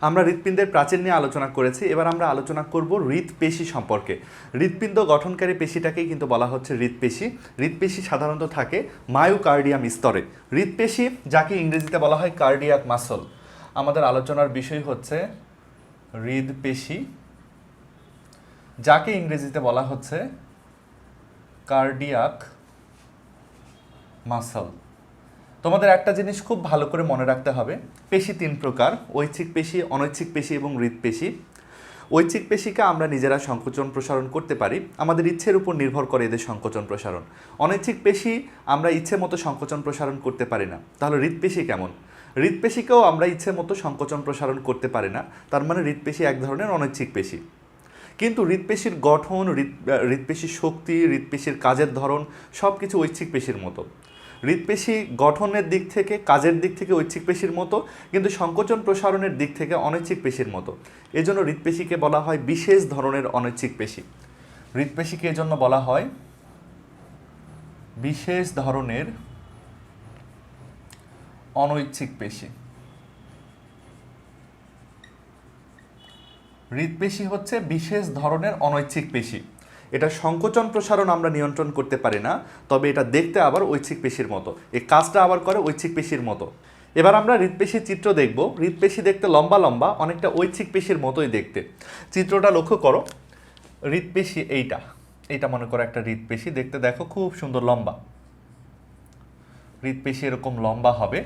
আমরা হৃৎপিণ্ডের প্রাচীর নিয়ে আলোচনা করেছি, এবার আমরা আলোচনা করব হৃৎপেশি সম্পর্কে। হৃৎপিণ্ড গঠনকারী পেশিটাকেই কিন্তু বলা হচ্ছে হৃৎপেশি। হৃৎপেশি সাধারণত থাকে মায়োকার্ডিয়াম স্তরে। হৃৎপেশি, যাকে ইংরেজিতে বলা হয় কার্ডিয়াক মাসল। আমাদের আলোচনার বিষয় হচ্ছে হৃদপেশি যাকে ইংরেজিতে বলা হচ্ছে কার্ডিয়াক মাসল। তোমাদের একটা জিনিস খুব ভালো করে মনে রাখতে হবে। পেশি তিন প্রকার, ঐচ্ছিক পেশি, অনৈচ্ছিক পেশি এবং হৃদপেশি ঐচ্ছিক পেশিকে আমরা নিজেরা সংকোচন প্রসারণ করতে পারি। আমাদের ইচ্ছের উপর নির্ভর করে এদের সংকোচন প্রসারণ। অনৈচ্ছিক পেশি আমরা ইচ্ছে মতো সংকোচন প্রসারণ করতে পারি না। তাহলে হৃদপেশি কেমন? হৃদপেশিকেও আমরা ইচ্ছে মতো সংকোচন প্রসারণ করতে পারি না। তার মানে হৃদপেশি এক ধরনের অনৈচ্ছিক পেশি। কিন্তু হৃদপেশির গঠন হৃদ হৃদপেশির শক্তি হৃদপেশির কাজের ধরন সব কিছু ঐচ্ছিক পেশির মতো। হৃদপেশি গঠনের দিক থেকে, কাজের দিক থেকে ঐচ্ছিক পেশির মতো, কিন্তু সংকোচন প্রসারণের দিক থেকে অনৈচ্ছিক পেশির মতো। এজন্য হৃদপেশিকে বলা হয় বিশেষ ধরনের অনৈচ্ছিক পেশি। হৃদপেশিকে এজন্য বলা হয় বিশেষ ধরনের অনৈচ্ছিক পেশি। হৃদপেশি হচ্ছে বিশেষ ধরনের অনৈচ্ছিক পেশি। এটা সংকোচন প্রসারণ আমরা নিয়ন্ত্রণ করতে পারি না, তবে এটা দেখতে আবার ঐচ্ছিক পেশির মতো। এই কাজটা আবার করে ঐচ্ছিক পেশির মতো। এবার আমরা হৃদপেশির চিত্র দেখব। হৃদপেশি দেখতে লম্বা লম্বা, অনেকটা ঐচ্ছিক পেশির মতোই দেখতে। চিত্রটা লক্ষ্য করো। হৃদপেশি এইটা। এইটা মনে করো একটা হৃদপেশি দেখতে দেখো খুব সুন্দর লম্বা। হৃদপেশি এরকম লম্বা হবে।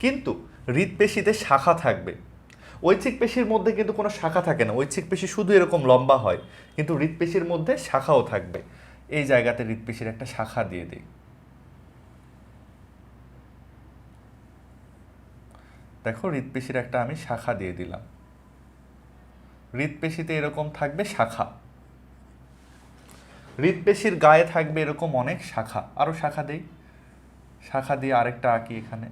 কিন্তু হৃদপেশিতে শাখা থাকবে। ঐচ্ছিক পেশির মধ্যে কিন্তু কোনো শাখা থাকে না। ঐচ্ছিক পেশি শুধু এরকম লম্বা হয়, কিন্তু হৃদপেশির মধ্যে শাখাও থাকবে। এই জায়গাতে হৃদপেশির একটা শাখা দিয়ে দিই। দেখো হৃদপেশির একটা আমি শাখা দিয়ে দিলাম। হৃদপেশিতে এরকম থাকবে শাখা। হৃদপেশির গায়ে থাকবে এরকম অনেক শাখা। আরও শাখা দেই। শাখা দিয়ে আরেকটা আঁকি এখানে।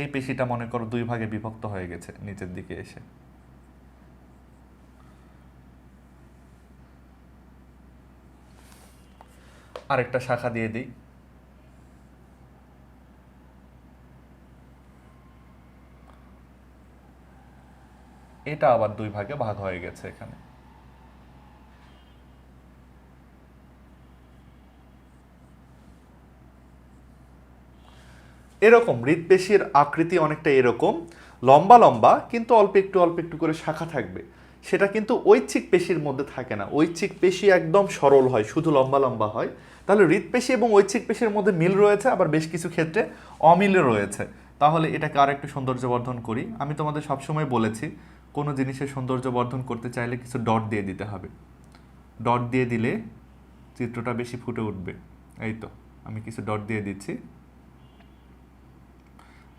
এই পেশিটা মনে করো দুই ভাগে বিভক্ত হয়ে গেছে নিচের দিকে এসে। আরেকটা শাখা দিয়ে দিই। এটা আবার দুই ভাগে ভাগ হয়ে গেছে এখানে। এরকম হৃদপেশির আকৃতি অনেকটা এরকম, লম্বা লম্বা, কিন্তু অল্প একটু অল্প একটু করে শাখা থাকবে। সেটা কিন্তু ঐচ্ছিক পেশির মধ্যে থাকে না। ঐচ্ছিক পেশি একদম সরল হয়, শুধু লম্বা লম্বা হয়। তাহলে হৃদপেশি এবং ঐচ্ছিক পেশির মধ্যে মিল রয়েছে, আবার বেশ কিছু ক্ষেত্রে অমিল রয়েছে। তাহলে এটাকে আর একটু সৌন্দর্য বর্ধন করি। আমি তোমাদের সবসময় বলেছি, কোনো জিনিসের সৌন্দর্য বর্ধন করতে চাইলে কিছু ডট দিয়ে দিতে হবে। ডট দিয়ে দিলে চিত্রটা বেশি ফুটে উঠবে। এই তো, আমি কিছু ডট দিয়ে দিচ্ছি।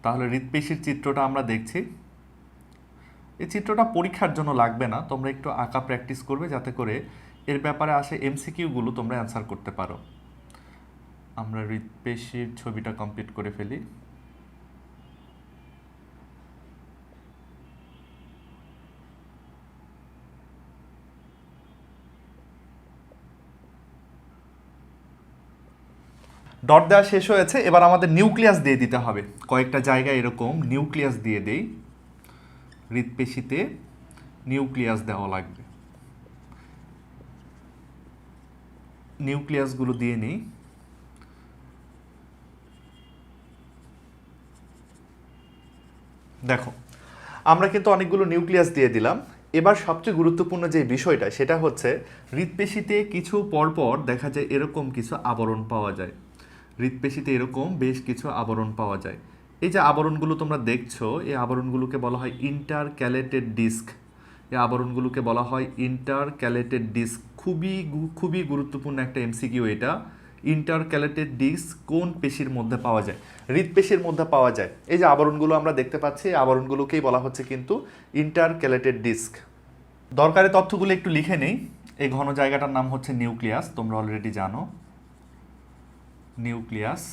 তাহলে হৃদপেশির চিত্রটা আমরা দেখছি। এই চিত্রটা পরীক্ষার জন্য লাগবে না, তোমরা একটু আঁকা প্র্যাকটিস করবে যাতে করে এর ব্যাপারে আসে এমসিকিউগুলো তোমরা অ্যান্সার করতে পারো। আমরা হৃদপেশির ছবিটা কমপ্লিট করে ফেলি। ডট দেওয়া শেষ হয়েছে, এবার আমাদের নিউক্লিয়াস দিয়ে দিতে হবে। কয়েকটা জায়গায় এরকম নিউক্লিয়াস দিয়ে দেই। হৃদপেশিতে নিউক্লিয়াস দেওয়া লাগবে। নিউক্লিয়াসগুলো দিয়ে নিই। দেখো, আমরা কিন্তু অনেকগুলো নিউক্লিয়াস দিয়ে দিলাম। এবার সবচেয়ে গুরুত্বপূর্ণ যে বিষয়টা, সেটা হচ্ছে হৃদপেশিতে কিছু পরপর দেখা যায় এরকম কিছু আবরণ পাওয়া যায়। হৃদপেশিতে এরকম বেশ কিছু আবরণ পাওয়া যায়। এই যে আবরণগুলো তোমরা দেখছ, এই আবরণগুলোকে বলা হয় ইন্টার ক্যালেটেড ডিস্ক এই আবরণগুলোকে বলা হয় ইন্টার ক্যালেটেড ডিস্ক খুবই খুবই গুরুত্বপূর্ণ একটা এমসিকিউ এটা। ইন্টার ক্যালেটেড ডিস্ক কোন পেশির মধ্যে পাওয়া যায়? হৃদপেশির মধ্যে পাওয়া যায়। এই যে আবরণগুলো আমরা দেখতে পাচ্ছি, এই আবরণগুলোকেই বলা হচ্ছে কিন্তু ইন্টার ক্যালেটেড ডিস্ক দরকারি তথ্যগুলো একটু লিখে নেই। এই ঘন জায়গাটার নাম হচ্ছে নিউক্লিয়াস, তোমরা অলরেডি জানো। নিউক্লিয়াস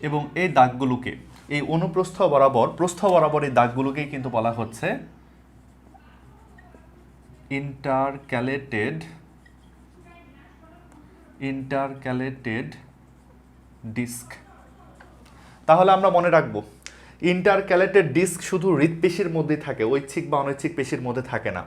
এবং এই দাগগুলোকে, এই অনুপ্রস্থ বরাবর, প্রস্থ বরাবর এই দাগগুলোকেই কিন্তু বলা হচ্ছে ইন্টারক্যালেটেড ইন্টারক্যালেটেড ডিস্ক। তাহলে আমরা মনে রাখব ইন্টারক্যালেটেড ডিস্ক শুধু হৃৎপেশির মধ্যেই থাকে, ঐচ্ছিক বা অনৈচ্ছিক পেশির মধ্যে থাকে না।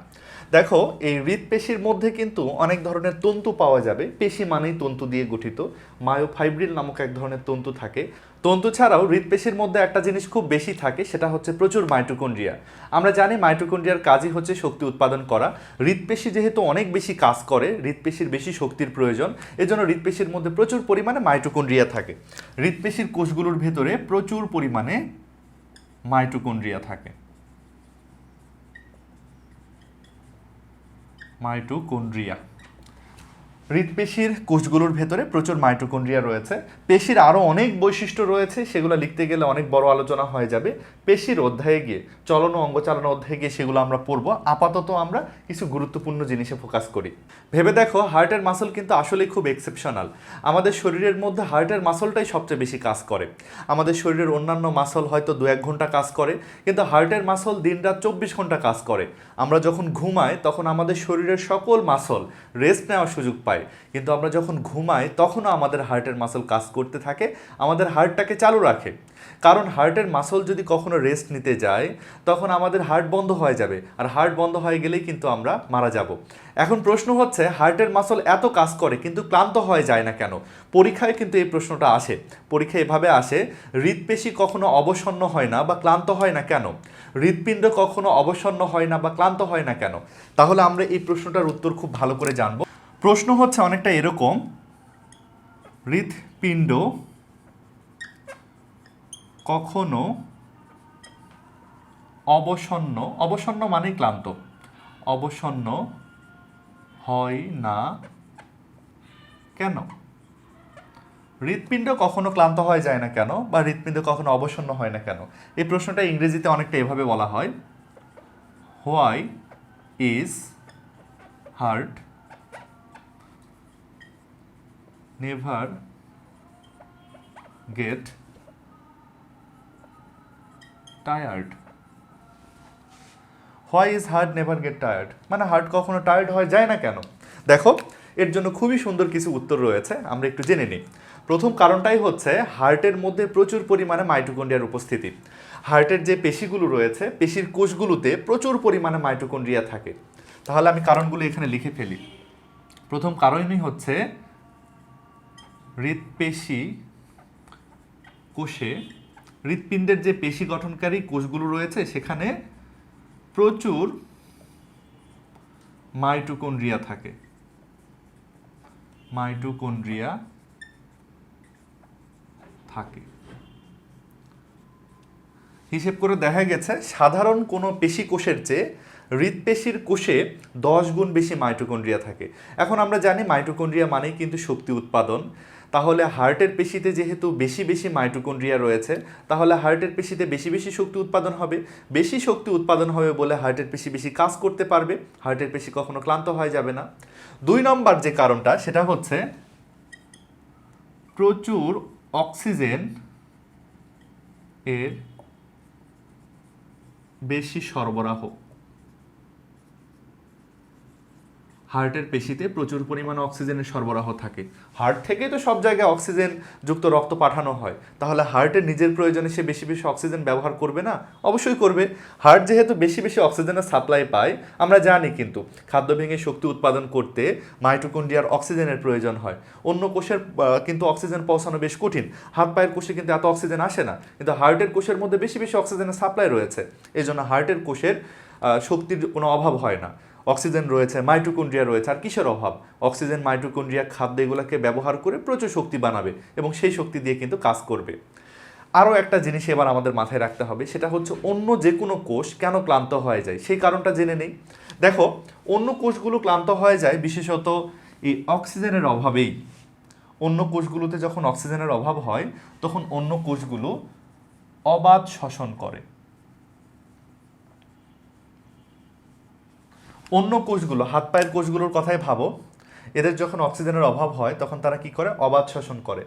দেখো, এই হৃৎপেশির মধ্যে কিন্তু অনেক ধরনের তন্তু পাওয়া যাবে। পেশি মানেই তন্তু দিয়ে গঠিত। মায়োফাইব্রিল নামক এক ধরনের তন্তু থাকে। তন্তু ছাড়াও হৃৎপেশির মধ্যে একটা জিনিস খুব বেশি থাকে, সেটা হচ্ছে প্রচুর মাইটোকন্ড্রিয়া। আমরা জানি মাইটোকন্ড্রিয়ার কাজই হচ্ছে শক্তি উৎপাদন করা। হৃৎপেশি যেহেতু অনেক বেশি কাজ করে, হৃৎপেশির বেশি শক্তির প্রয়োজন, এজন্য হৃৎপেশির মধ্যে প্রচুর পরিমাণে মাইটোকন্ড্রিয়া থাকে। হৃৎপেশির কোষগুলোর ভেতরে প্রচুর পরিমাণে মাইটোকন্ড্রিয়া থাকে। মাইটোকন্ড্রিয়া। হৃৎপেশির কোষগুলোর ভেতরে প্রচুর মাইটোকন্ড্রিয়া রয়েছে। পেশির আরও অনেক বৈশিষ্ট্য রয়েছে, সেগুলো লিখতে গেলে অনেক বড় আলোচনা হয়ে যাবে। পেশির অধ্যায়ে গিয়ে, চলন ও অঙ্গ চালনা অধ্যায়ে গিয়ে সেগুলো আমরা পড়ব। আপাতত আমরা কিছু গুরুত্বপূর্ণ জিনিসে ফোকাস করি। ভেবে দেখো হার্টের মাসল কিন্তু আসলেই খুব এক্সেপশনাল আমাদের শরীরের মধ্যে হার্টের মাসলটাই সবচেয়ে বেশি কাজ করে। আমাদের শরীরের অন্যান্য মাসল হয়তো দু এক ঘণ্টা কাজ করে, কিন্তু হার্টের মাসল দিনরাত চব্বিশ ঘণ্টা কাজ করে। আমরা যখন ঘুমাই, তখন আমাদের শরীরের সকল মাসল রেস্ট নেওয়ার সুযোগ পায় কিন্তু আমরা যখন ঘুমাই, তখনও আমাদের হার্টের মাসল কাজ করতে থাকে, আমাদের হার্টটাকে চালু রাখে। কারণ হার্টের মাসল যদি কখনো রেস্ট নিতে যায়, তখন আমাদের হার্ট বন্ধ হয়ে যাবে। আর হার্ট বন্ধ হয়ে গেলেই কিন্তু আমরা মারা যাব। এখন প্রশ্ন হচ্ছে হার্টের মাসল এত কাজ করে, কিন্তু ক্লান্ত হয়ে যায় না কেন? পরীক্ষায় কিন্তু এই প্রশ্নটা আসে। পরীক্ষা এভাবে আসে হৃদপেশি কখনো অবসন্ন হয় না বা ক্লান্ত হয় না কেন? হৃৎপিণ্ড কখনো অবসন্ন হয় না বা ক্লান্ত হয় না কেন? তাহলে আমরা এই প্রশ্নটার উত্তর খুব ভালো করে জানব। প্রশ্ন হচ্ছে অনেকটা এরকম। হৃৎপিণ্ড কখনো অবসন্ন অবসন্ন মানে ক্লান্ত। অবসন্ন হয় না কেন? হৃৎপিণ্ড কখনো ক্লান্ত হয়ে যায় না কেন? বা হৃৎপিণ্ড কখনো অবসন্ন হয় না কেন? এই প্রশ্নটা ইংরেজিতে অনেকটা এভাবে বলা হয়। Why is heart never get tired. Why is heart never get tired মানে হার্ট কখনো টায়ার্ড হয়ে, যায় না কেন? দেখো, এর জন্য খুবই সুন্দর কিছু উত্তর রয়েছে, আমরা একটু জেনে নিই। প্রথম কারণটাই হচ্ছে হার্টের মধ্যে প্রচুর পরিমাণে মাইটোকন্ড্রিয়ার উপস্থিতি। হার্টের যে পেশিগুলো রয়েছে, পেশির কোষগুলোতে প্রচুর পরিমাণে মাইটোকন্ড্রিয়া থাকে। তাহলে আমি কারণগুলো এখানে লিখে ফেলি। প্রথম কারণই হচ্ছে হৃৎপেশি কোষে হৃৎপিণ্ডের যে পেশি গঠনকারী কোষগুলো রয়েছে সেখানে প্রচুর মাইটোকন্ড্রিয়া থাকে। মাইটোকন্ড্রিয়া থাকে। হিসেব করে দেখা গেছে, সাধারণ কোনো পেশি কোষের চেয়ে হৃৎপেশির কোষে দশ গুণ বেশি মাইটোকন্ড্রিয়া থাকে। এখন আমরা জানি মাইটোকন্ড্রিয়া মানেই কিন্তু শক্তি উৎপাদন। তাহলে হার্টের পেশিতে যেহেতু বেশি বেশি মাইটোকন্ড্রিয়া রয়েছে, তাহলে হার্টের পেশিতে বেশি বেশি শক্তি উৎপাদন হবে। বেশি শক্তি উৎপাদন হবে বলে হার্টের পেশি বেশি কাজ করতে পারবে, হার্টের পেশি কখনো ক্লান্ত হয়ে যাবে না। দুই নম্বর যে কারণটা, সেটা হচ্ছে প্রচুর অক্সিজেন এর বেশি সরবরাহ হার্টের পেশিতে প্রচুর পরিমাণে অক্সিজেনের সরবরাহ থাকে। হার্ট থেকেই তো সব জায়গায় অক্সিজেন যুক্ত রক্ত পাঠানো হয়। তাহলে হার্টের নিজের প্রয়োজনে সে বেশি বেশি অক্সিজেন ব্যবহার করবে না? অবশ্যই করবে। হার্ট যেহেতু বেশি বেশি অক্সিজেনের সাপ্লাই পায়, আমরা জানি কিন্তু খাদ্য ভেঙে শক্তি উৎপাদন করতে মাইটোকন্ড্রিয়ার অক্সিজেনের প্রয়োজন হয়। অন্য কোষের কিন্তু অক্সিজেন পৌঁছানো বেশ কঠিন। হাত পায়ের কোষে কিন্তু এত অক্সিজেন আসে না। কিন্তু হার্টের কোষের মধ্যে বেশি বেশি অক্সিজেনের সাপ্লাই রয়েছে। এই জন্য হার্টের কোষের শক্তির কোনো অভাব হয় না। অক্সিজেন রয়েছে, মাইটোকন্ড্রিয়া রয়েছে, আর কিসের অভাব? অক্সিজেন, মাইটোকন্ড্রিয়া খাদ্য এগুলোকে ব্যবহার করে প্রচুর শক্তি বানাবে এবং সেই শক্তি দিয়ে কিন্তু কাজ করবে। আরও একটা জিনিস এবার আমাদের মাথায় রাখতে হবে, সেটা হচ্ছে অন্য যে কোনো কোষ কেন ক্লান্ত হয়ে যায়? সেই কারণটা জেনে নেই। দেখো, অন্য কোষগুলো ক্লান্ত হয়ে যায়, বিশেষত এই অক্সিজেনের অভাবেই। অন্য কোষগুলোতে যখন অক্সিজেনের অভাব হয়, তখন অন্য কোষগুলো অবাধ শ্বসন করে। অন্য কোষগুলো, হাত পায়ের কোষগুলোর কথাই ভাবো, এদের যখন অক্সিজেনের অভাব হয়, তখন তারা কি করে? অবাধ শ্বসন করে।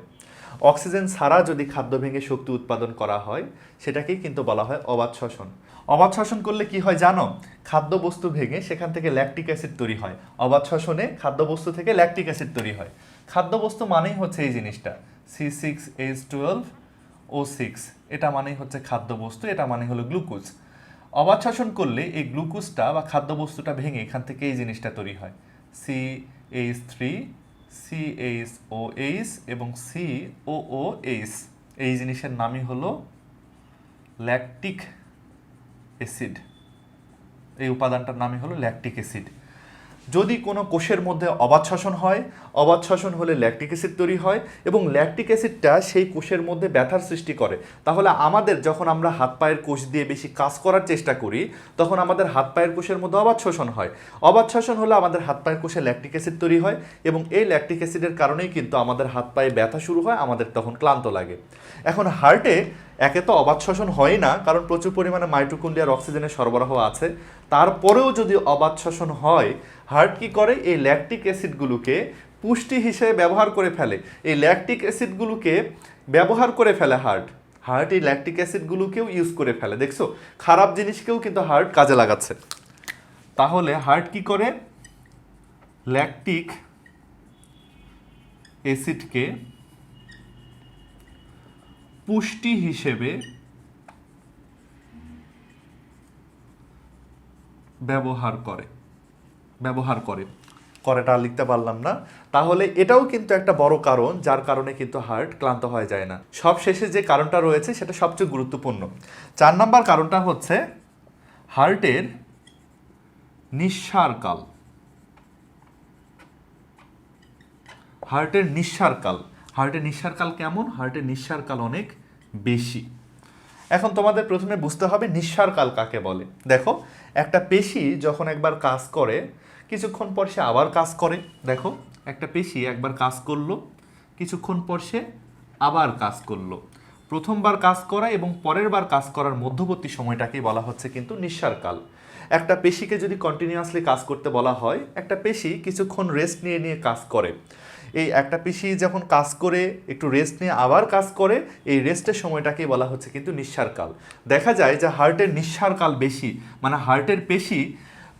অক্সিজেন ছাড়া যদি খাদ্য ভেঙে শক্তি উৎপাদন করা হয়, সেটাকেই কিন্তু বলা হয় অবাধ শ্বসন অবাধ শ্বসন করলে কি হয় জানো? খাদ্যবস্তু ভেঙে সেখান থেকে ল্যাকটিক অ্যাসিড তৈরি হয়। অবাধ শ্বসনে খাদ্যবস্তু থেকে ল্যাকটিক অ্যাসিড তৈরি হয়। খাদ্যবস্তু মানেই হচ্ছে এই জিনিসটা। C six H twelve O six এটা মানেই হচ্ছে খাদ্যবস্তু, এটা মানে হলো গ্লুকোজ অবাধ শ্বসন করলে এই গ্লুকোজটা বা খাদ্যবস্তুটা ভেঙে এখান থেকে এই জিনিসটা তৈরি হয়। C H three C H O H এবং সি ও ও এইচ এই জিনিসের নামই হলো ল্যাকটিক অ্যাসিড এই উপাদানটার নামই হলো ল্যাকটিক অ্যাসিড যদি কোনো কোষের মধ্যে অবাধ শ্বসন হয় অবাধ শ্বসন হলে ল্যাকটিক অ্যাসিড তৈরি হয় এবং ল্যাকটিক অ্যাসিডটা সেই কোষের মধ্যে ব্যথার সৃষ্টি করে। তাহলে আমাদের যখন আমরা হাত পায়ের কোষ দিয়ে বেশি কাজ করার চেষ্টা করি, তখন আমাদের হাত পায়ের কোষের মধ্যে অবাধ শোষণ হয়। অবাধ শোষণ হলে আমাদের হাত পায়ের কোষে ল্যাকটিক অ্যাসিড তৈরি হয় এবং এই ল্যাকটিক অ্যাসিডের কারণেই কিন্তু আমাদের হাত পায়ে ব্যথা শুরু হয়, আমাদের তখন ক্লান্ত লাগে। এখন হার্টে একে তো অবাধ শ্বসন হয় না, কারণ প্রচুর পরিমাণে মাইটোকন্ড্রিয়ার অক্সিজেনের সরবরাহ আছে। তারপরেও যদি অবাধ শ্বসন হয়, হার্ট কি করে? এই ল্যাকটিক অ্যাসিডগুলোকে পুষ্টি হিসেবে ব্যবহার করে ফেলে। এই ল্যাকটিক অ্যাসিডগুলোকে ব্যবহার করে ফেলে হার্ট। হার্ট এই ল্যাকটিক অ্যাসিডগুলোকেও ইউজ করে ফেলে, দেখছ? খারাপ জিনিসকেও কিন্তু হার্ট কাজে লাগাচ্ছে। তাহলে হার্ট কি করে? ল্যাকটিক অ্যাসিডকে পুষ্টি হিসেবে ব্যবহার করে ব্যবহার করে। করেটা লিখতে পারলাম না। তাহলে এটাও কিন্তু একটা বড় কারণ, যার কারণে কিন্তু হার্ট ক্লান্ত হয়ে যায় না। সব শেষে যে কারণটা রয়েছে, সেটা সবচেয়ে গুরুত্বপূর্ণ। চার নম্বর কারণটা হচ্ছে হার্টের নিঃসারকাল। হার্টের নিঃসারকাল। হার্টের নিঃসারকাল কেমন? হার্টের নিঃসারকাল অনেক বেশি। এখন তোমাদের প্রথমে বুঝতে হবে নিঃসারকাল কাকে বলে। দেখো, একটা পেশি যখন একবার কাজ করে, কিছুক্ষণ পর সে আবার কাজ করে। দেখো, একটা পেশি একবার কাজ করল, কিছুক্ষণ পর সে আবার কাজ করল। প্রথমবার কাজ করা এবং পরের বার কাজ করার মধ্যবর্তী সময়টাকেই বলা হচ্ছে কিন্তু নিঃসারকাল একটা পেশিকে যদি কন্টিনিউয়াসলি কাজ করতে বলা হয়, একটা পেশি কিছুক্ষণ রেস্ট নিয়ে নিয়ে কাজ করে। এই একটা পেশি যখন কাজ করে, একটু রেস্ট নিয়ে আবার কাজ করে, এই রেস্টের সময়টাকে বলা হচ্ছে কিন্তু নিঃসারকাল। দেখা যায় যে হার্টের নিঃসারকাল বেশি মানে হার্টের পেশি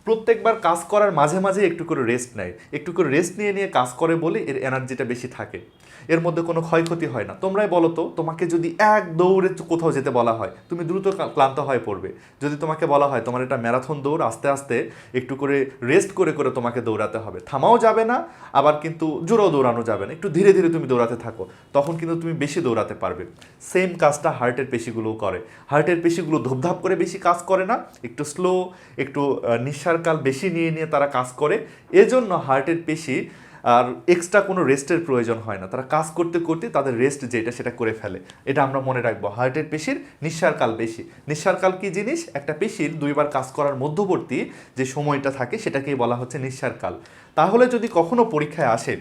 প্রত্যেকবার কাজ করার মাঝে মাঝে একটু করে রেস্ট নেয়। একটু করে রেস্ট নিয়ে নিয়ে কাজ করে বলে এর এনার্জিটা বেশি থাকে। এর মধ্যে কোনো ক্ষয়ক্ষতি হয় না। তোমরাই বলো তো তোমাকে যদি এক দৌড়ে কোথাও যেতে বলা হয় তুমি দ্রুত ক্লান্ত হয়ে পড়বে। যদি তোমাকে বলা হয় তোমার এটা ম্যারাথন দৌড় আস্তে আস্তে একটু করে রেস্ট করে করে তোমাকে দৌড়াতে হবে। থামাও যাবে না আবার কিন্তু জোরেও দৌড়ানো যাবে না। একটু ধীরে ধীরে তুমি দৌড়াতে থাকো তখন কিন্তু তুমি বেশি দৌড়াতে পারবে। সেম কাজটা হার্টের পেশিগুলোও করে। হার্টের পেশিগুলো ধূপধাপ করে বেশি কাজ করে না একটু স্লো একটু আহ, নিঃসারকাল বেশি নিয়ে নিয়ে তারা কাজ করে, এজন্য হার্টের পেশি আর এক্সট্রা কোনো রেস্টের প্রয়োজন হয় না। তারা কাজ করতে করতে তাদের রেস্ট যেটা সেটা করে ফেলে। এটা আমরা মনে রাখব। হার্টের পেশির নিঃসারকাল বেশি। নিঃসারকাল কি জিনিস? একটা পেশির দুইবার কাজ করার মধ্যবর্তী যে সময়টা থাকে সেটাকেই বলা হচ্ছে নিঃসারকাল তাহলে যদি কখনো পরীক্ষায় আসে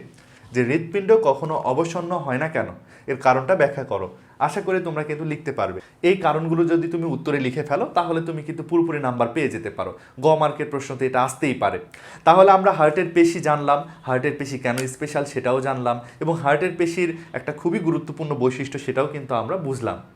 যে হৃৎপিণ্ড কখনো অবসন্ন হয় না কেন, এর কারণটা ব্যাখ্যা করো। আশা করি তোমরা কিন্তু লিখতে পারবে। এই কারণগুলো যদি তুমি উত্তরে লিখে ফেলো, তাহলে তুমি কিন্তু পুরোপুরি নাম্বার পেয়ে যেতে পারো। গ মার্কের প্রশ্নতে এটা আসতেই পারে। তাহলে আমরা হার্টের পেশি জানলাম। হার্টের পেশি কেন স্পেশাল সেটাও জানলাম এবং হার্টের পেশির একটা খুবই গুরুত্বপূর্ণ বৈশিষ্ট্য সেটাও কিন্তু আমরা বুঝলাম।